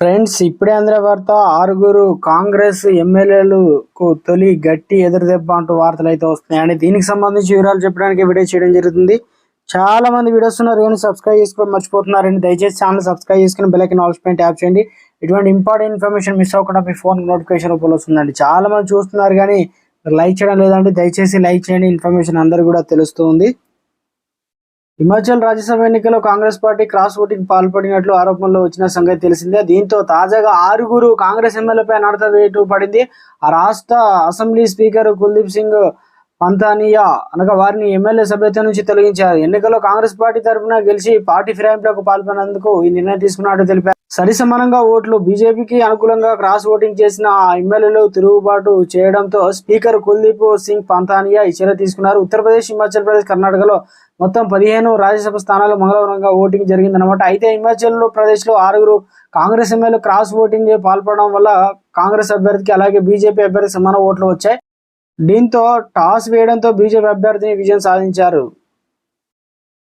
Friends ఇప్పుడే అందిన వార్త ఆరుగురు కాంగ్రెస్ ఎమ్మెల్యేలకు తొలి గట్టి ఎదురుదెబ్బ అంటూ వార్తలు అయితే వస్తున్నాయండి దీనికి సంబంధించి వివరాలు చెప్పడానికి వీడియో చేయడం జరుగుతుంది. చాలా మంది వీడియోస్ ఉన్నారు కానీ సబ్స్క్రైబ్ చేసుకోవడం మర్చిపోతున్నారండి. దయచేసి ఛానల్ సబ్స్క్రైబ్ చేసుకుని బెల్లైకన్ ఆల్స్ పైన ట్యాప్ చేయండి. ఇటువంటి ఇంపార్టెంట్ ఇన్ఫర్మేషన్ మిస్ అవ్వకుండా మీ ఫోన్ నోటిఫికేషన్ రూపంలో వస్తుందండి. చాలా మంది చూస్తున్నారు కానీ లైక్ చేయడం లేదండి. దయచేసి లైక్ చేయండి. ఇన్ఫర్మేషన్ అందరు కూడా తెలుస్తుంది హిమాచల్ రాజ్యసభ ఎన్నికల్లో కాంగ్రెస్ పార్టీ క్రాస్ ఓటింగ్ పాల్పడినట్లు ఆరోపణలు వచ్చిన సంగతి తెలిసిందే. దీంతో తాజాగా ఆరుగురు కాంగ్రెస్ ఎమ్మెల్యేపై నడత వేటు పడింది. ఆ రాష్ట్ర అసెంబ్లీ స్పీకర్ కుల్దీప్ సింగ్ పంతానియా అనగా వారిని ఎమ్మెల్యే సభ్యత నుంచి తొలగించారు. ఎన్నికల్లో కాంగ్రెస్ పార్టీ తరఫున గెలిచి పార్టీ ఫిరాయింపులకు పాల్పడినందుకు ఈ నిర్ణయం తీసుకున్నట్టు తెలిపారు. సరి సమానంగా ఓట్లు బీజేపీకి అనుకూలంగా క్రాస్ ఓటింగ్ చేసిన ఆ ఎమ్మెల్యేలు తిరుగుబాటు చేయడంతో స్పీకర్ కుల్దీప్ సింగ్ పంతానియా ఈ చర్య తీసుకున్నారు. ఉత్తరప్రదేశ్ హిమాచల్ ప్రదేశ్ కర్ణాటకలో మొత్తం పదిహేను రాజ్యసభ స్థానాలు మంగళవారంగా ఓటింగ్ జరిగిందనమాట అయితే హిమాచల్ ప్రదేశ్లో ఆరుగురు కాంగ్రెస్ ఎమ్మెల్యేలు క్రాస్ ఓటింగ్ పాల్పడడం వల్ల కాంగ్రెస్ అభ్యర్థికి అలాగే బీజేపీ అభ్యర్థికి సమాన ఓట్లు వచ్చాయి. దీంతో టాస్ వేయడంతో బీజేపీ అభ్యర్థిని విజయం సాధించారు.